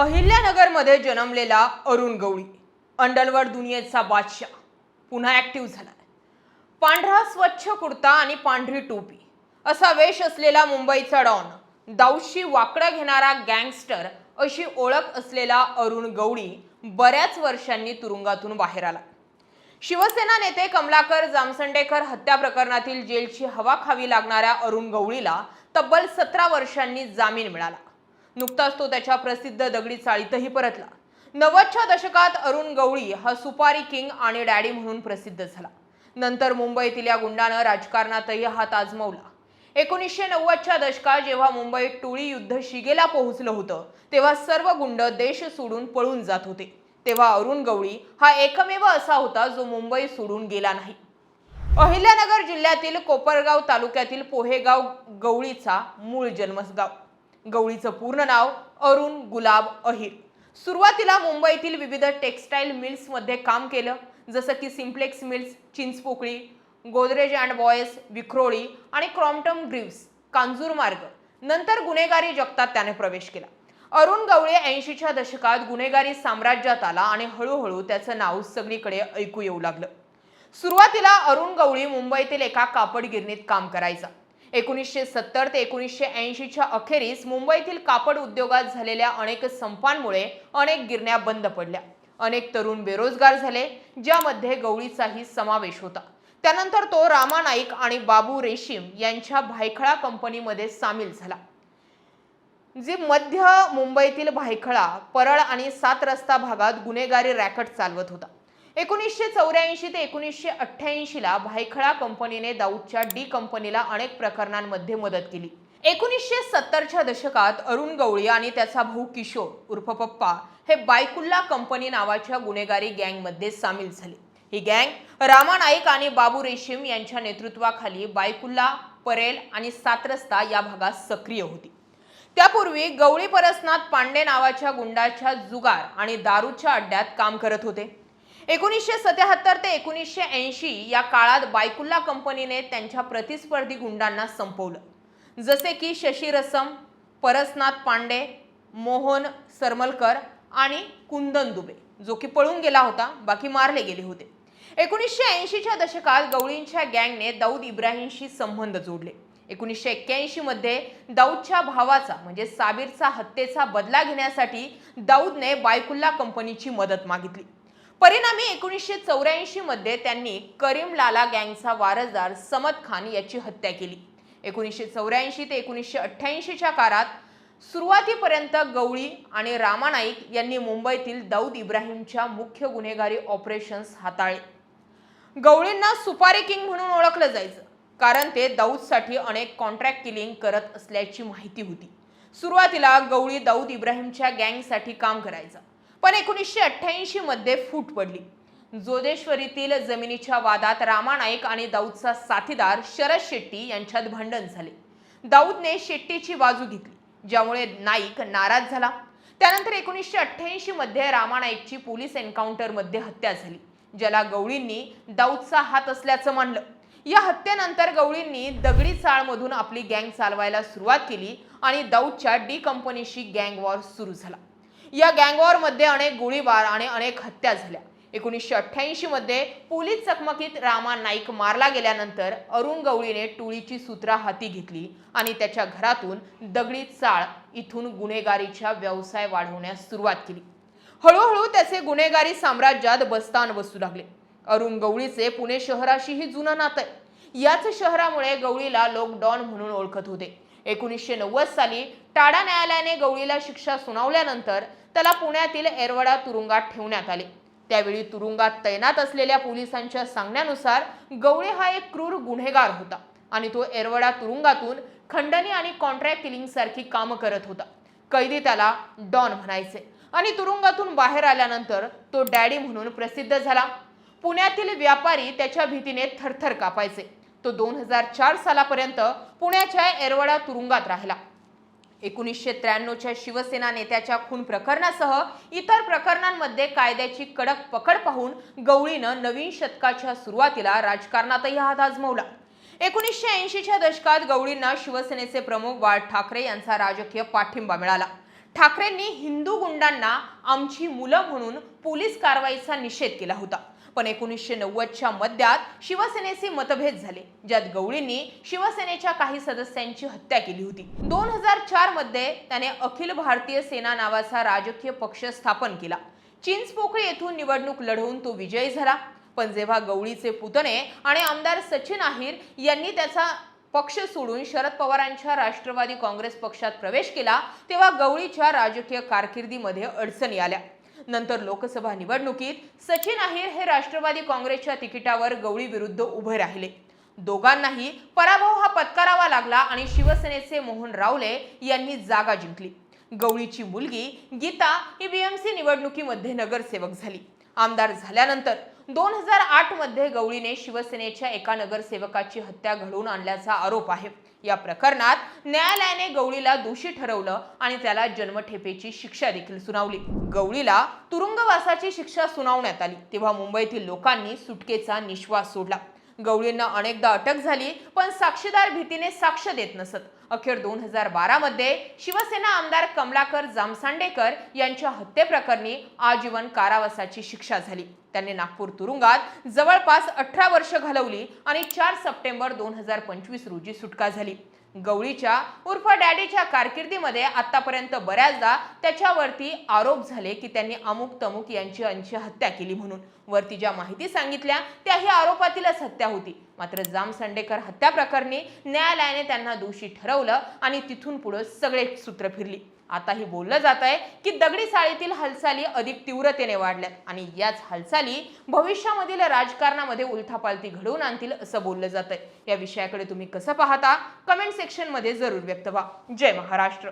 अहिल्यानगरमध्ये जन्मलेला अरुण गवळी अंडलवड दुनियेचा बादशाह पुन्हा ॲक्टिव्ह झाला पांढरा स्वच्छ कुर्ता आणि पांढरी टोपी असा वेश असलेला मुंबईचा डॉन दाऊशी वाकडं घेणारा गँगस्टर अशी ओळख असलेला अरुण गवळी बऱ्याच वर्षांनी तुरुंगातून बाहेर आला. शिवसेना नेते कमलाकर जामसंडेकर हत्या प्रकरणातील जेलची हवा खावी लागणाऱ्या अरुण गवळीला तब्बल सतरा वर्षांनी जामीन मिळाला. नुकताच तो त्याच्या प्रसिद्ध दगडी चाळीतही परतला. नव्वदच्या दशकात अरुण गवळी हा सुपारी किंग आणि डॅडी म्हणून प्रसिद्ध झाला. नंतर मुंबईतील या गुंडानं राजकारणातही हात आजमवला. एकोणीसशे नव्वदच्या दशकात जेव्हा मुंबईत टोळी युद्ध शिगेला पोहोचलं होतं तेव्हा सर्व गुंड देश सोडून पळून जात होते. तेव्हा अरुण गवळी हा एकमेव असा होता जो मुंबई सोडून गेला नाही. अहिल्यानगर जिल्ह्यातील कोपरगाव तालुक्यातील पोहेगाव गवळीचा मूळ जन्मगाव. गवळीचं पूर्ण नाव अरुण गुलाब अहिर. सुरुवातीला मुंबईतील विविध टेक्स्टाईल मिल्समध्ये काम केलं. जसं की Simplex Mills Chinchpokli Godrej and Boyce Vikhroli आणि क्रॉम्पटम ग्रीव्स कांजूर मार्ग. नंतर गुन्हेगारी जगतात त्याने प्रवेश केला. अरुण गवळे ऐंशीच्या दशकात गुन्हेगारी साम्राज्यात आला आणि हळूहळू त्याचं नाव सगळीकडे ऐकू येऊ लागलं. सुरुवातीला अरुण गवळी मुंबईतील एका कापड गिरणीत काम करायचा. एकोणीसशे सत्तर ते एकोणीसशे ऐंशीच्या अखेरीस मुंबईतील कापड उद्योगात झालेल्या अनेक संपांमुळे अनेक गिरण्या बंद पडल्या. अनेक तरुण बेरोजगार झाले ज्यामध्ये गवळीचाही समावेश होता. त्यानंतर तो रामा नाईक आणि बाबू रेशीम यांच्या भायखळा कंपनीमध्ये सामील झाला. जे मध्य मुंबईतील भायखळा परळ आणि सात रस्ता भागात गुन्हेगारी रॅकेट चालवत होता. एकोणीसशे चौऱ्याऐंशी ते एकोणीसशे अठ्ठ्याऐंशीला भायखळा कंपनीने दाऊदच्या डी कंपनीला अनेक प्रकरणांमध्ये मदत केली. एकोणीसशे सत्तरच्या दशकात अरुण गवळी आणि त्याचा भाऊ किशोर उर्फ पप्पा हे बायकुल्ला कंपनी नावाच्या गुन्हेगारी गँगमध्ये सामील झाले. ही गँग रामा नाईक आणि बाबू रेशीम यांच्या नेतृत्वाखाली बायकुल्ला परेल आणि सात रस्ता या भागात सक्रिय होती. त्यापूर्वी गवळी परसनाथ पांडे नावाच्या गुंडाच्या जुगार आणि दारूच्या अड्ड्यात काम करत होते. एकोणीसशे सत्याहत्तर ते एकोणीसशे ऐंशी या काळात बायकुल्ला कंपनीने त्यांच्या प्रतिस्पर्धी गुंडांना संपवलं. जसे की शशी रसम परसनाथ पांडे मोहन सरमलकर आणि कुंदन दुबे जो की पळून गेला होता बाकी मारले गेले होते. एकोणीसशे ऐंशीच्या दशकात गवळींच्या गँगने दाऊद इब्राहिमशी संबंध जोडले. एकोणीसशे एक्क्याऐंशी मध्ये दाऊदच्या भावाचा म्हणजे साबिरचा हत्येचा बदला घेण्यासाठी दाऊदने बायकुल्ला कंपनीची मदत मागितली. परिणामी एकोणीसशे चौऱ्याऐंशी मध्ये त्यांनी करीम लाला गँगचा वारसदार समद खान याची हत्या केली. एकोणीसशे चौऱ्याऐंशी ते एकोणीसशे अठ्ठ्याऐंशीच्या काळात सुरुवातीपर्यंत गवळी आणि रामा नाईक यांनी मुंबईतील दाऊद इब्राहिमच्या मुख्य गुन्हेगारी ऑपरेशन्स हाताळले. गवळींना सुपारी किंग म्हणून ओळखलं जायचं कारण ते दाऊदसाठी अनेक कॉन्ट्रॅक्ट किलिंग करत असल्याची माहिती होती. सुरुवातीला गवळी दाऊद इब्राहिमच्या गँगसाठी काम करायचा. पण एकोणीसशे अठ्ठ्याऐंशी मध्ये फूट पडली. जोदेश्वरीतील जमिनीच्या वादात रामा नाईक आणि दाऊदचा साथीदार शरद शेट्टी यांच्यात भांडण झाले. दाऊदने शेट्टीची बाजू घेतली ज्यामुळे नाईक नाराज झाला. त्यानंतर एकोणीसशे अठ्ठ्याऐंशी मध्ये रामा नाईकची पोलीस एन्काउंटरमध्ये हत्या झाली ज्याला गवळींनी दाऊदचा हात असल्याचं मानलं. या हत्येनंतर गवळींनी दगडी चाळमधून आपली गँग चालवायला सुरुवात केली आणि दाऊदच्या डी कंपनीशी गँग वॉर सुरू झाला. या गँगवॉरमध्ये अनेक गोळीबार आणि अनेक हत्या झाल्या. एकोणीसशे अठ्ठ्याऐंशी मध्ये पोलीस चकमकीत रामा नाईक मारला गेल्यानंतर अरुण गवळीने टोळीची सूत्रा हाती घेतली आणि त्याच्या घरातून दगडी चाळ इथून गुन्हेगारीच्या व्यवसाय वाढवण्यास सुरुवात केली. हळूहळू त्याचे गुन्हेगारी साम्राज्यात बस्तान बसू लागले. अरुण गवळीचे पुणे शहराशीही जुनं नातं याच शहरामुळे गवळीला लोक डॉन म्हणून ओळखत होते. एकोणीसशे नव्वद साली टाडा न्यायालयाने गवळीला शिक्षा सुनावल्यानंतर त्याला पुण्यातील एरवडा तुरुंगात ठेवण्यात आले. त्यावेळी तुरुंगात तैनात असलेल्या पोलिसांच्या सांगण्यानुसार गवळी हा एक क्रूर गुन्हेगार होता आणि तो एरवडा तुरुंगातून खंडणी आणि कॉन्ट्रॅक्ट किलिंग सारखी कामं करत होता. कैदी त्याला डॉन म्हणायचे आणि तुरुंगातून बाहेर आल्यानंतर तो डॅडी म्हणून प्रसिद्ध झाला. पुण्यातील व्यापारी त्याच्या भीतीने थरथर कापायचे. तो दोन हजार चार सालापर्यंत पुण्याच्या एरवडा तुरुंगात राहिला. एकोणीसशे त्र्याण्णवच्या शिवसेना नेत्याच्या खून प्रकरणासह इतर प्रकरणांमध्ये कायद्याची कडक पकड पाहून गवळीनं नवीन शतकाच्या सुरुवातीला राजकारणातही हात आजमवला. एकोणीसशे ऐंशीच्या दशकात गवळींना शिवसेनेचे प्रमुख बाळ ठाकरे यांचा राजकीय पाठिंबा मिळाला. ठाकरेंनी हिंदू गुंडांना आमची मुलं म्हणून पोलीस कारवाईचा निषेध केला होता. पण एकोणीसशे नव्वदच्या मध्यात शिवसेनेचे मतभेद झाले ज्यात गवळींनी शिवसेनेच्या काही सदस्यांची हत्या केली होती. दोन हजार चारमध्ये त्याने अखिल भारतीय सेना नावाचा राजकीय पक्ष स्थापन केला. चिंचपोकळी येथून निवडणूक लढवून तो विजयी झाला. पण जेव्हा गवळीचे पुतणे आणि आमदार सचिन अहिर यांनी त्याचा पक्ष सोडून शरद पवारांच्या राष्ट्रवादी काँग्रेस पक्षात प्रवेश केला तेव्हा गवळीच्या राजकीय कारकिर्दीमध्ये अडचणी आल्या. नंतर लोकसभा निवडणुकीत सचिन अहिर हे राष्ट्रवादी काँग्रेसच्या तिकिटावर गवळी विरुद्ध उभे राहिले. दोघांनाही पराभव हा पत्करावा लागला आणि शिवसेनेचे मोहन रावले यांनी जागा जिंकली. गवळीची मुलगी गीता ही बीएमसी निवडणुकीमध्ये नगरसेवक झाली. आमदार झाल्यानंतर दोन हजार आठमध्ये गवळीने शिवसेनेच्या एका नगरसेवकाची हत्या घडवून आणल्याचा आरोप आहे. या प्रकरणात न्यायालयाने गवळीला दोषी ठरवलं आणि त्याला जन्मठेपेची शिक्षा देखील सुनावली. गवळीला तुरुंगवासाची शिक्षा सुनावण्यात आली. तेव्हा मुंबईतील लोकांनी सुटकेचा निश्वास सोडला. गवळींना अनेकदा अटक झाली पण साक्षीदार भीतीने साक्ष देत नसत. अखेर दोन हजार बारामध्ये शिवसेना आमदार कमलाकर जामसांडेकर यांच्या हत्येप्रकरणी आजीवन कारावासाची शिक्षा झाली. त्यांनी नागपूर तुरुंगात जवळपास अठरा वर्ष घालवली आणि चार सप्टेंबर दोन हजार पंचवीस रोजी सुटका झाली. गवळीच्या उर्फ डॅडीच्या कारकिर्दीमध्ये आतापर्यंत बऱ्याचदा त्याच्यावरती आरोप झाले की त्यांनी अमुक तमुक यांची अंशी हत्या केली म्हणून. वरती ज्या माहिती सांगितल्या त्याही आरोपातीलच हत्या होती. मात्र जाम संडेकर हत्या प्रकरणी न्यायालयाने त्यांना दोषी ठरवलं आणि तिथून पुढे सगळे सूत्र फिरली. आता हे बोललं जात आहे की दगडी चाळीतील हालचाली अधिक तीव्रतेने वाढल्यात आणि याच हालचाली भविष्यामधील राजकारणामध्ये उलथापालथी घडवून आणतील असं बोललं जात आहे या विषयाकडे तुम्ही कसं पाहता? कमेंट सेक्शनमध्ये जरूर व्यक्त व्हा. जय महाराष्ट्र.